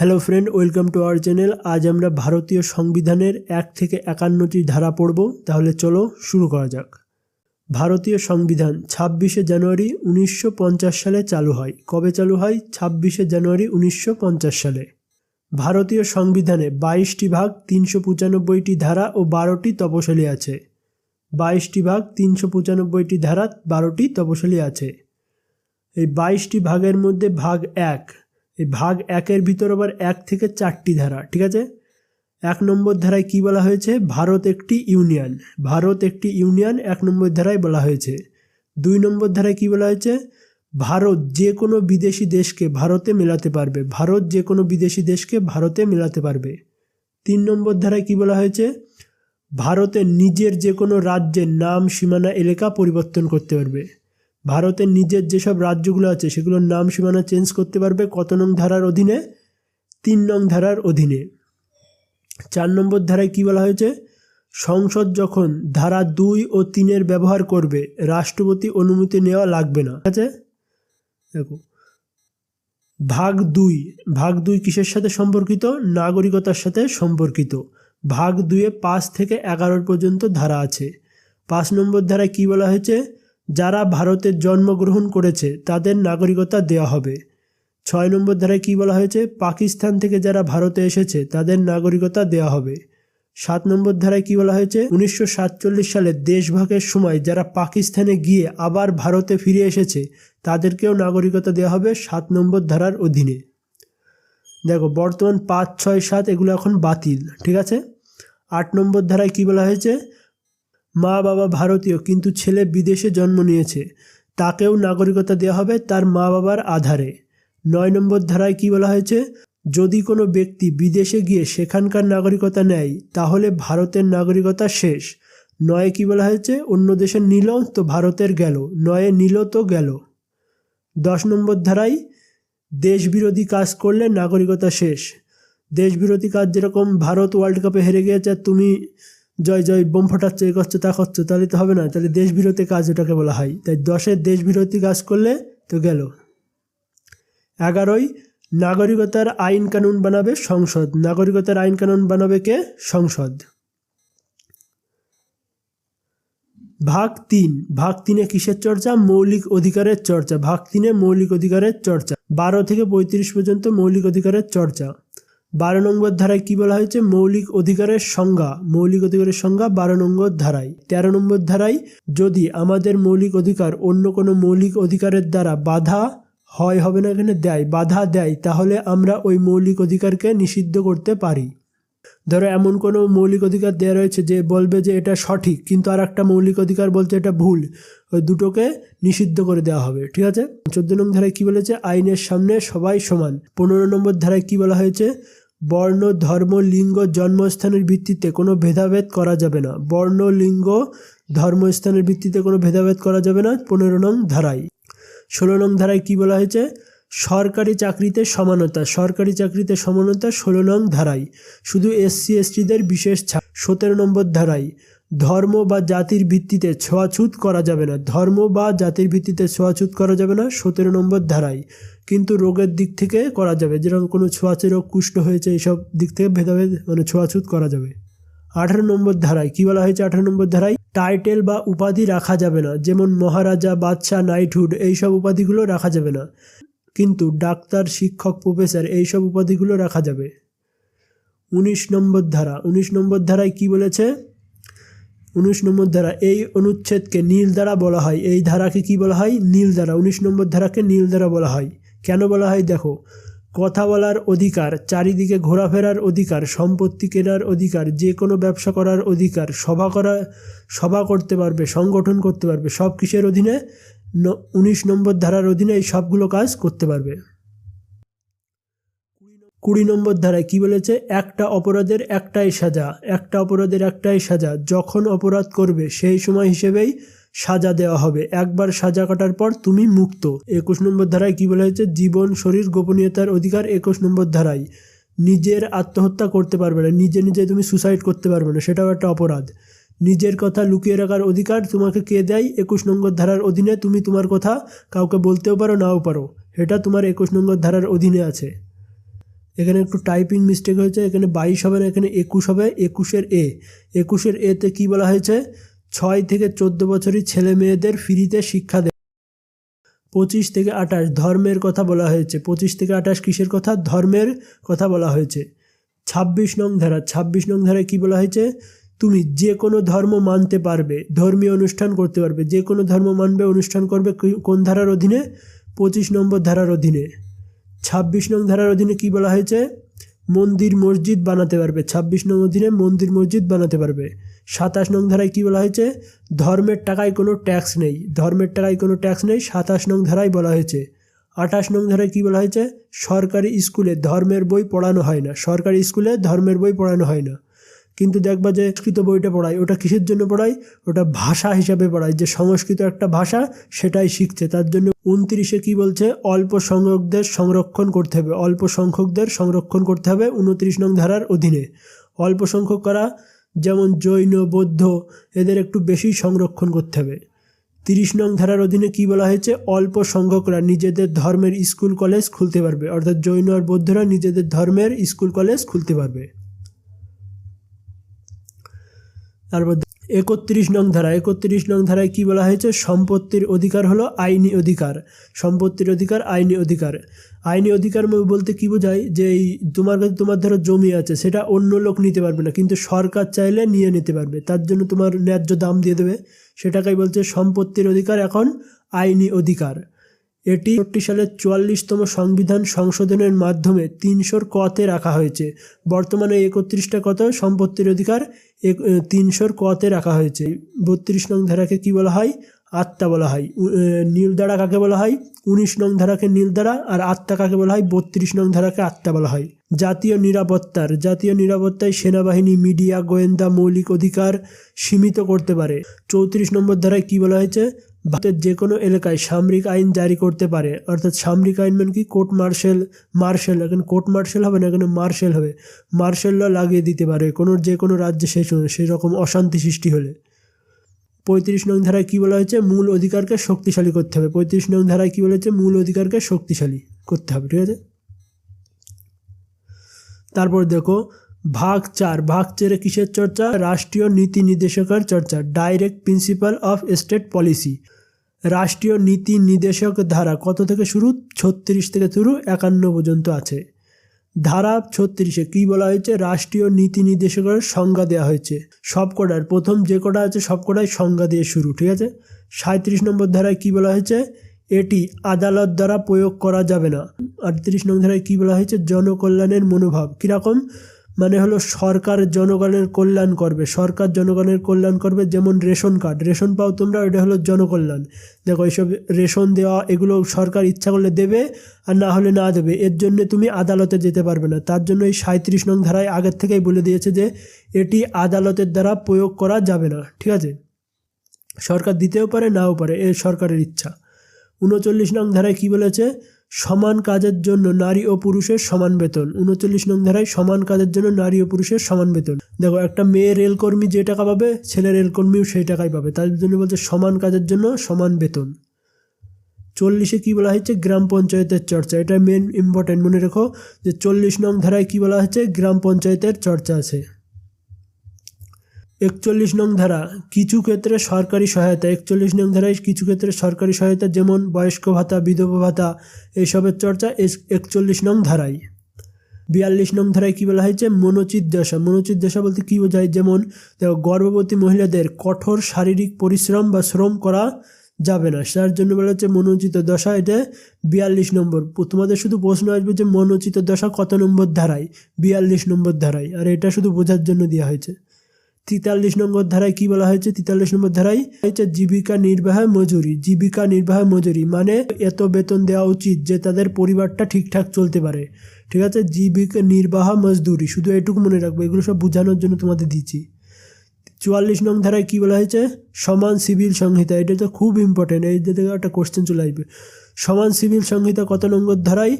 Hello friend welcome to our channel আজ আমরা ভারতীয় সংবিধানের এক থেকে একান্নটি ধারা পড়ব। তাহলে চলো শুরু করা যাক। ভারতীয় সংবিধান ছাব্বিশে জানুয়ারি উনিশশো পঞ্চাশ সালে চালু হয়। কবে চালু হয়? ছাব্বিশে জানুয়ারি উনিশশো পঞ্চাশ সালে। ভারতীয় সংবিধানে বাইশটি ভাগ তিনশো পঁচানব্বইটি ধারা ও বারোটি তপশালি আছে। বাইশটি ভাগ তিনশো পঁচানব্বইটি ধারা, বারোটি তপশালি আছে। এই বাইশটি ভাগের মধ্যে ভাগ এক। এই ভাগ একের ভিতর আবার এক থেকে চারটি ধারা, ঠিক আছে? এক নম্বর ধারায় কি বলা হয়েছে? ভারত একটি ইউনিয়ন, ভারত একটি ইউনিয়ন, এক নম্বর ধারায় বলা হয়েছে। দুই নম্বর ধারায় কি বলা হয়েছে? ভারত যে কোনো বিদেশি দেশকে ভারতে মেলাতে পারবে, ভারত যে কোনো বিদেশি দেশকে ভারতে মেলাতে পারবে। তিন নম্বর ধারায় কি বলা হয়েছে? ভারতের নিজের যে কোনো রাজ্যের নাম, সীমানা, এলাকা পরিবর্তন করতে পারবে। ভারতের নিজের যেসব রাজ্যগুলো আছে, সেগুলোর নাম সীমানা চেঞ্জ করতে পারবে কত নং ধারার অধীনে? তিন নং ধারার অধীনে। চার নম্বর ধারায় কি বলা হয়েছে? সংসদ যখন ধারা দুই ও তিনের ব্যবহার করবে, রাষ্ট্রপতি অনুমতি নেওয়া লাগবে না। ঠিক আছে? দেখো। ভাগ দুই। ভাগ দুই কিসের সাথে সম্পর্কিত? নাগরিকতার সাথে সম্পর্কিত। ভাগ দুয়ে পাঁচ থেকে এগারোর পর্যন্ত ধারা আছে। পাঁচ নম্বর ধারায় কি বলা হয়েছে? যারা ভারতে জন্মগ্রহণ করেছে, তাদের নাগরিকতা দেওয়া হবে। ছয় নম্বর ধারায় কী বলা হয়েছে? পাকিস্তান থেকে যারা ভারতে এসেছে, তাদের নাগরিকতা দেওয়া হবে। সাত নম্বর ধারায় কী বলা হয়েছে? উনিশশো সাতচল্লিশ সালে দেশভাগের সময় যারা পাকিস্তানে গিয়ে আবার ভারতে ফিরে এসেছে, তাদেরকেও নাগরিকতা দেওয়া হবে সাত নম্বর ধারার অধীনে। দেখো, বর্তমান পাঁচ, ছয়, সাত এগুলো এখন বাতিল, ঠিক আছে? আট নম্বর ধারায় কী বলা হয়েছে? মা বাবা ভারতীয়, কিন্তু ছেলে বিদেশে জন্ম নিয়েছে। তাকেও নাগরিকতা দেওয়া হবে তার মা বাবার আধারে। নয় নম্বর ধারায় কি বলা হয়েছে? যদি কোনো ব্যক্তি বিদেশে গিয়ে সেখানকার নাগরিকতা নেয়, তাহলে ভারতের নাগরিকতা শেষ। নয়ে কি বলা হয়েছে? অন্য দেশে নিল তো ভারতের গেল, নয়ে নিল তো গেল। দশ নম্বর ধারায়, দেশবিরোধী কাজ করলে নাগরিকতা শেষ। দেশবিরোধী কাজ যেরকম ভারত ওয়ার্ল্ড কাপে হেরে গিয়েছে, তুমি জয় জয়, বোম ফাটাচ্ছ, এ করছ, তা করছ, তাহলে তো হবে না। তাহলে দেশবিরোধী কাজ ওটাকে বলা হয়। তাই দশের দেশবিরোধী কাজ করলে তো গেল। এগারোই, নাগরিকতার আইন কানুন বানাবে সংসদ। নাগরিকতার আইন কানুন বানাবে কে? সংসদ। ভাগ তিন। ভাগ তিনে কিসের চর্চা? মৌলিক অধিকারের চর্চা। ভাগ তিনে মৌলিক অধিকারের চর্চা। বারো থেকে পঁয়ত্রিশ পর্যন্ত মৌলিক অধিকারের চর্চা। বারো নম্বর ধারায় কি বলা হয়েছে? মৌলিক অধিকারের সংজ্ঞা। মৌলিক অধিকারের সংজ্ঞা বারো নম্বর ধারায়। তেরো নম্বর ধারায়, যদি আমাদের মৌলিক অধিকার অন্য কোনো মৌলিক অধিকারের দ্বারা বাধা হয়, হবে না এখানে দেয়, বাধা দেয়, তাহলে আমরা ওই মৌলিক অধিকারকে নিষিদ্ধ করতে পারি। ধরো এমন কোনো মৌলিক অধিকার দেওয়া রয়েছে যে বলবে যে এটা সঠিক, কিন্তু আর একটা মৌলিক অধিকার বলছে এটা ভুল, ওই দুটোকে নিষিদ্ধ করে দেওয়া হবে, ঠিক আছে? চোদ্দ নম্বর ধারায় কী বলেছে? আইনের সামনে সবাই সমান। পনেরো নম্বর ধারায় কী বলা হয়েছে? বর্ণ ধর্ম লিঙ্গ জন্মস্থানের ভিত্তিতে কোনো ভেদাভেদ করা যাবে না। বর্ণ লিঙ্গ ধর্মস্থানের ভিত্তিতে কোনো ভেদাভেদ করা যাবে না। পনেরো নং ধারায়। ষোলো নং ধারায় কী বলা হয়েছে? সরকারি চাকরিতে সমানতা, সরকারি চাকরিতে সমানতা, ষোলো নং ধারায়। শুধু এসসি, এসটিদের বিশেষ ছাড় সতেরো নম্বর ধারায়। ধর্ম বা জাতির ভিত্তিতে ছোঁয়াছুত করা যাবে না। ধর্ম বা জাতির ভিত্তিতে ছোঁয়াছুত করা যাবে না, সতেরো নম্বর ধারায়। কিন্তু রোগের দিক থেকে করা যাবে, যেরকম কোনো ছোঁয়াচে রোগ কুষ্ঠ হয়েছে, এইসব দিক থেকে ভেদাভেদ মানে ছোঁয়াছুত করা যাবে। আঠারো নম্বর ধারায়, কী বলা হয়েছে আঠারো নম্বর ধারায়? টাইটেল বা উপাধি রাখা যাবে না, যেমন মহারাজা, বাদশাহ, নাইটহুড, এইসব উপাধিগুলো রাখা যাবে না। কিন্তু ডাক্তার, শিক্ষক, প্রফেসর, এইসব উপাধিগুলো রাখা যাবে। উনিশ নম্বর ধারা, উনিশ নম্বর ধারায় কি বলেছে? উনিশ নম্বর ধারা, এই অনুচ্ছেদকে নীল দ্বারা বলা হয়। এই ধারাকে কি বলা হয়? নীল দ্বারা। উনিশ নম্বর ধারাকে নীল দ্বারা বলা হয়। কেন বলা হয়? দেখো, কথা বলার অধিকার, চারিদিকে ঘোরাফেরার অধিকার, সম্পত্তি কেনার অধিকার যে কোনো ব্যবসা করার অধিকার, সভা করা, সভা করতে পারবে, সংগঠন করতে পারবে সব কিসের অধীনে উনিশ নম্বর ধারার অধীনে এই সবগুলো কাজ করতে পারবে। কুড়ি নম্বর ধারায় কি বলেছে? একটা অপরাধের একটাই সাজা, একটা অপরাধের একটাই সাজা, যখন অপরাধ করবে সেই সময় হিসেবেই সাজা দেওয়া হবে। একবার সাজা কাটার পর তুমি মুক্ত। একুশ নম্বর ধারায় কি বলা হয়েছে? জীবন, শরীর, গোপনীয়তার অধিকার একুশ নম্বর ধারায়। নিজের আত্মহত্যা করতে পারবে না, নিজে নিজে তুমি সুসাইড করতে পারবে না, সেটাও একটা অপরাধ। নিজের কথা লুকিয়ে রাখার অধিকার তোমাকে কে দেয়? একুশ নম্বর ধারার অধীনে তুমি তোমার কথা কাউকে বলতেও পারো, নাও পারো। এটা তোমার একুশ নম্বর ধারার অধীনে আছে। এখানে একটু টাইপিং মিস্টেক হয়েছে, এখানে বাইশ হবে না, এখানে একুশ হবে, একুশের এ একুশের এতে কি বলা হয়েছে? ছয় থেকে চোদ্দ বছরই ছেলে মেয়েদের ফ্রিতে শিক্ষা দেয় পঁচিশ থেকে আঠাশ, ধর্মের কথা বলা হয়েছে। পঁচিশ থেকে আঠাশ কিসের কথা? ধর্মের কথা বলা হয়েছে। ছাব্বিশ নং ধারা, ছাব্বিশ নং ধারায় কী বলা হয়েছে? তুমি যে কোনো ধর্ম মানতে পারবে, ধর্মীয় অনুষ্ঠান করতে পারবে যে কোনো ধর্ম মানবে, অনুষ্ঠান করবে কোন ধারার অধীনে? পঁচিশ নম্বর ধারার অধীনে। ছাব্বিশ নং ধারার অধীনে কি বলা হয়েছে? মন্দির, মসজিদ বানাতে পারবে। ছাব্বিশ নং অধীনে মন্দির, মসজিদ বানাতে পারবে। সাতাশ নং ধারায় কী বলা হয়েছে? ধর্মের টাকায় কোনো ট্যাক্স নেই। ধর্মের টাকায় কোনো ট্যাক্স নেই। সাতাশ নং ধারায় বলা হয়েছে। আঠাশ নং ধারায় কী বলা হয়েছে? সরকারি স্কুলে ধর্মের বই পড়ানো হয় না। সরকারি স্কুলে ধর্মের বই পড়ানো হয় না। কিন্তু দেখবা যে সংস্কৃত বইটা পড়ায়, ওটা কিসের জন্য পড়ায়? ওটা ভাষা হিসাবে পড়ায়। যে সংস্কৃত একটা ভাষা, সেটাই শিখছে। তার জন্য উনত্রিশে কি বলছে? অল্প সংখ্যকদের সংরক্ষণ করতে হবে। অল্প সংখ্যকদের সংরক্ষণ করতে হবে উনত্রিশ নং ধারার অধীনে। অল্প সংখ্যক করা? যেমন জৈন, বৌদ্ধ, এদের একটু বেশি সংরক্ষণ করতে হবে। তিরিশ নং ধারার অধীনে কি বলা হয়েছে? অল্প সংখ্যকরা নিজেদের ধর্মের স্কুল, কলেজ খুলতে পারবে। অর্থাৎ জৈন আর বৌদ্ধরা নিজেদের ধর্মের স্কুল, কলেজ খুলতে পারবে। তারপর একত্রিশ নং ধারা একত্রিশ নং ধারায় কি বলা হয়েছে? সম্পত্তির অধিকার হলো আইনি অধিকার। সম্পত্তির অধিকার, আইনি অধিকার। আইনি অধিকার বলতে কি বোঝায়? যে এই তোমার কাছে তোমার ধরো জমি আছে, সেটা অন্য লোক নিতে পারবে না, কিন্তু সরকার চাইলে নিয়ে নিতে পারবে। তার জন্য তোমার ন্যায্য দাম দিয়ে দেবে। সেটাকেই বলছে সম্পত্তির অধিকার, এখন আইনি অধিকার। এটি চৌষট্টি সালের চুয়াল্লিশতম সংবিধান সংশোধনের মাধ্যমে তিনশোর কতে রাখা হয়েছে। বর্তমানে একত্রিশটা কত সম্পত্তির অধিকার তিনশোর কতে রাখা হয়েছে। বত্রিশ নং ধারাকে কি বলা হয়? আত্মা বলা হয়। নীল দ্বারা কাকে বলা হয়? উনিশ নং ধারাকে নীল দ্বারা আর আত্মা কাকে বলা হয়? বত্রিশ নং ধারাকে আত্মা বলা হয়। জাতীয় নিরাপত্তার, জাতীয় নিরাপত্তায় সেনাবাহিনী, মিডিয়া, গোয়েন্দা, মৌলিক অধিকার সীমিত করতে পারে। চৌত্রিশ নম্বর ধারায় কি বলা হয়েছে? ভারতের যে কোনো এলাকায় সামরিক আইন জারি করতে পারে। অর্থাৎ সামরিক আইন মানে কি? Court martial martial. এখানে কোর্ট মার্শাল হবে না, এখানে মার্শাল হবে। মার্শাল ল লাগিয়ে দিতে পারে। কোনো যে কোনো রাজ্যে সেই সময় সেই রকম অশান্তি সৃষ্টি হলে। পঁয়ত্রিশ নং ধারায় কী বলা হয়েছে? মূল অধিকারকে শক্তিশালী করতে হবে। পঁয়ত্রিশ নং ধারায় কী বলেছে মূল অধিকারকে শক্তিশালী করতে হবে, ঠিক আছে? তারপর দেখো, ভাগ চার। ভাগ চারে কিসের চর্চা? রাষ্ট্রীয় নীতি নির্দেশকের চর্চা direct principle of state policy রাষ্ট্রীয় নীতি নির্দেশক ধারা কত থেকে শুরু? ছত্রিশ থেকে শুরু, একান্ন পর্যন্ত আছে। ধারা ছত্রিশে কি বলা হয়েছে? রাষ্ট্রীয় নীতি নির্দেশকের সংজ্ঞা দেওয়া হয়েছে। সবকটার প্রথম যে কটা আছে সবকটাই সংজ্ঞা দিয়ে শুরু, ঠিক আছে? সাঁত্রিশ নম্বর ধারায় কি বলা হয়েছে? এটি আদালত দ্বারা প্রয়োগ করা যাবে না। আটত্রিশ নম্বর ধারায় কী বলা হয়েছে? জনকল্যাণের মনোভাব। কীরকম? মানে হলো সরকার জনগণের কল্যাণ করবে, সরকার জনগণের কল্যাণ করবে যেমন রেশন কার্ড। রেশন পাও তোমরা, এটা হলো জনকল্যাণ। দেখো এইসব রেশন দেওয়া, এগুলো সরকার ইচ্ছা করলে দেবে আর না হলে না দেবে। এর জন্য তুমি আদালতে যেতে পারবে না। তার জন্য এই সাঁত্রিশ নং ধারায় আগের থেকেই বলে দিয়েছে যে এটি আদালতের দ্বারা প্রয়োগ করা যাবে না। ঠিক আছে? সরকার দিতেও পারে, নাও পারে, এ সরকারের ইচ্ছা। উনচল্লিশ নং ধারায় কী বলেছে? সমান কাজের জন্য নারী ও পুরুষের সমান বেতন। উনচল্লিশ নং ধারায় সমান কাজের জন্য নারী ও পুরুষের সমান বেতন। দেখো, একটা মেয়ে রেলকর্মী যে টাকা পাবে, ছেলে রেলকর্মীও সেই টাকাই পাবে। তার জন্য বলছে সমান কাজের জন্য সমান বেতন। চল্লিশে কী বলা হয়েছে? গ্রাম পঞ্চায়েতের চর্চা। এটা মেন ইম্পর্টেন্ট মনে রেখো যে চল্লিশ নং ধারায় কী বলা হয়েছে? গ্রাম পঞ্চায়েতের চর্চা আছে। একচল্লিশ নং ধারা, কিছু ক্ষেত্রে সরকারি সহায়তা, একচল্লিশ নং ধারায় কিছু ক্ষেত্রে সরকারি সহায়তা, যেমন বয়স্ক ভাতা, বিধবা ভাতা এইসবের চর্চা একচল্লিশ নং ধারায়। বিয়াল্লিশ নং ধারায় কী বলা হয়েছে? মনোচিত দশা। মনোচিত দশা বলতে কী বোঝায়? যেমন, দেখো, গর্ভবতী মহিলাদের কঠোর শারীরিক পরিশ্রম বা শ্রম করা যাবে না। তার জন্য বলা হচ্ছে মনোচিত দশা। এটা বিয়াল্লিশ নম্বর। তোমাদের শুধু প্রশ্ন আসবে যে মনোচিত দশা কত নম্বর ধারায়? বিয়াল্লিশ নম্বর ধারায়। আর এটা শুধু বোঝার জন্য দেওয়া হয়েছে। তেতাল্লিশ নম্বর ধারায় কি বলা হয়েছে? তেতাল্লিশ নম্বর ধারায় হয়েছে জীবিকা নির্বাহ মজুরি। জীবিকা নির্বাহ মজুরি মানে এত বেতন দেওয়া উচিত যে তাদের পরিবারটা ঠিকঠাক চলতে পারে। ঠিক আছে? জীবিকা নির্বাহ মজদুরি। শুধু এটুকু মনে রাখব, এগুলো সব বোঝানোর জন্য তোমাদের দিচ্ছি। চুয়াল্লিশ নং ধারায় কী বলা হয়েছে? সমান সিভিল সংহিতা। এটা তো খুব ইম্পর্টেন্ট এই দিকে একটা কোশ্চেন চলে আসবে। সমান সিভিল সংহিতা কত নম্বর ধারায়?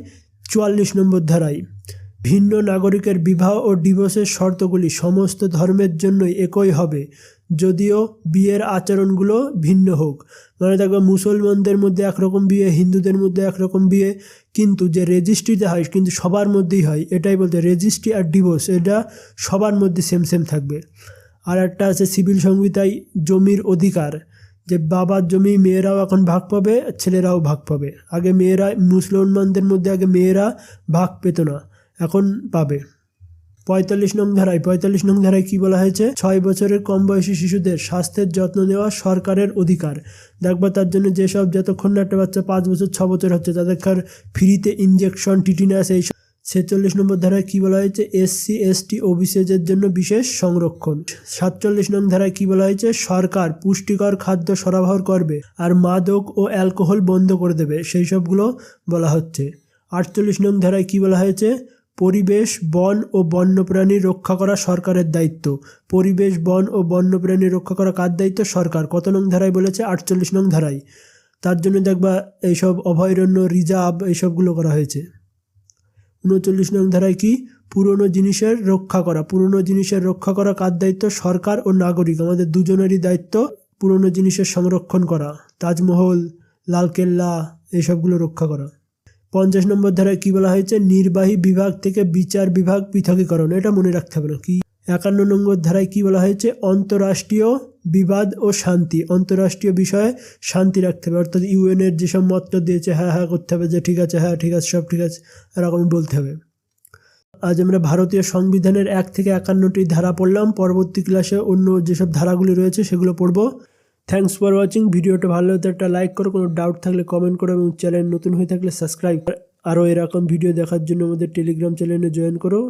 চুয়াল্লিশ নম্বর ধারায়। ভিন্ন নাগরিকের বিবাহ ও ডিভোর্সের শর্তগুলি সমস্ত ধর্মের জন্যই একই হবে, যদিও বিয়ের আচরণগুলো ভিন্ন হোক। মানে দেখবে মুসলমানদের মধ্যে একরকম বিয়ে, হিন্দুদের মধ্যে একরকম বিয়ে, কিন্তু যে রেজিস্ট্রিতে হয় কিন্তু সবার মধ্যেই হয়, এটাই বলতে রেজিস্ট্রি আর ডিভোর্স, এটা সবার মধ্যে সেম সেম থাকবে। আর একটা আছে সিভিল সংহিতায় জমির অধিকার, যে বাবার জমি মেয়েরাও এখন ভাগ পাবে, ছেলেরাও ভাগ পাবে। আগে মেয়েরা মুসলমানদের মধ্যে আগে মেয়েরা ভাগ পেত না। এখন পাবে। পঁয়তাল্লিশ নং ধারায় পঁয়তাল্লিশ নং ধারায় কি বলা হয়েছে? ছয় বছরের কম বয়সী শিশুদের স্বাস্থ্যের যত্ন নেওয়া সরকারের অধিকার। দেখবা তার জন্য যেসব যতক্ষণ না একটা বাচ্চা পাঁচ বছর, ছ বছর হচ্ছে, তাদেরকার ফ্রিতে ইঞ্জেকশন টিটিনাস এই ছেচল্লিশ নম্বর ধারায় কি বলা হয়েছে? এসসি এসটি ওবিসিদের জন্য বিশেষ সংরক্ষণ। সাতচল্লিশ নং ধারায় কি বলা হয়েছে? সরকার পুষ্টিকর খাদ্য সরবরাহ করবে আর মাদক ও অ্যালকোহল বন্ধ করে দেবে। সেই সবগুলো বলা হচ্ছে। আটচল্লিশ নং ধারায় কি বলা হয়েছে? পরিবেশ, বন ও বন্যপ্রাণী রক্ষা করা সরকারের দায়িত্ব। পরিবেশ, বন ও বন্যপ্রাণী রক্ষা করা কার দায়িত্ব? সরকার। কত নং ধারায় বলেছে? আটচল্লিশ নং ধারায়। তার জন্য দেখবা এইসব অভয়ারণ্য, রিজার্ভ এইসবগুলো করা হয়েছে। উনচল্লিশ নং ধারায় কি? পুরনো জিনিসের রক্ষা করা। পুরনো জিনিসের রক্ষা করা কার দায়িত্ব? সরকার ও নাগরিক। আমাদের দুজনেরই দায়িত্ব পুরনো জিনিসের সংরক্ষণ করা। তাজমহল, লালকেল্লা, এইসবগুলো রক্ষা করা। পঞ্চাশ নম্বর ধারায় কি বলা হয়েছে? নির্বাহী বিভাগ থেকে বিচার বিভাগ পৃথকীকরণ। এটা মনে রাখতে হবে না। কি? একান্ন নম্বর ধারায় কি বলা হয়েছে? অন্তরাষ্ট্রীয় বিবাদ ও শান্তি। অন্তরাষ্ট্রীয় বিষয়ে শান্তি রাখতে হবে। অর্থাৎ ইউএনের যেসব মত দিয়েছে হ্যাঁ হ্যাঁ করতে হবে যে ঠিক আছে হ্যাঁ ঠিক আছে, সব ঠিক আছে এরকম বলতে হবে। আজ আমরা ভারতীয় সংবিধানের এক থেকে একান্নটি ধারা পড়লাম। পরবর্তী ক্লাসে অন্য যেসব ধারাগুলি রয়েছে, সেগুলো পড়ব। থ্যাংকস ফর ওয়াচিং ভিডিওটা ভালো হতে একটা লাইক করো, কোনো ডাউট থাকলে কমেন্ট করো এবং চ্যানেল নতুন হয়ে থাকলে সাবস্ক্রাইব আরও এরকম ভিডিও দেখার জন্য আমাদের টেলিগ্রাম চ্যানেলে জয়েন করো।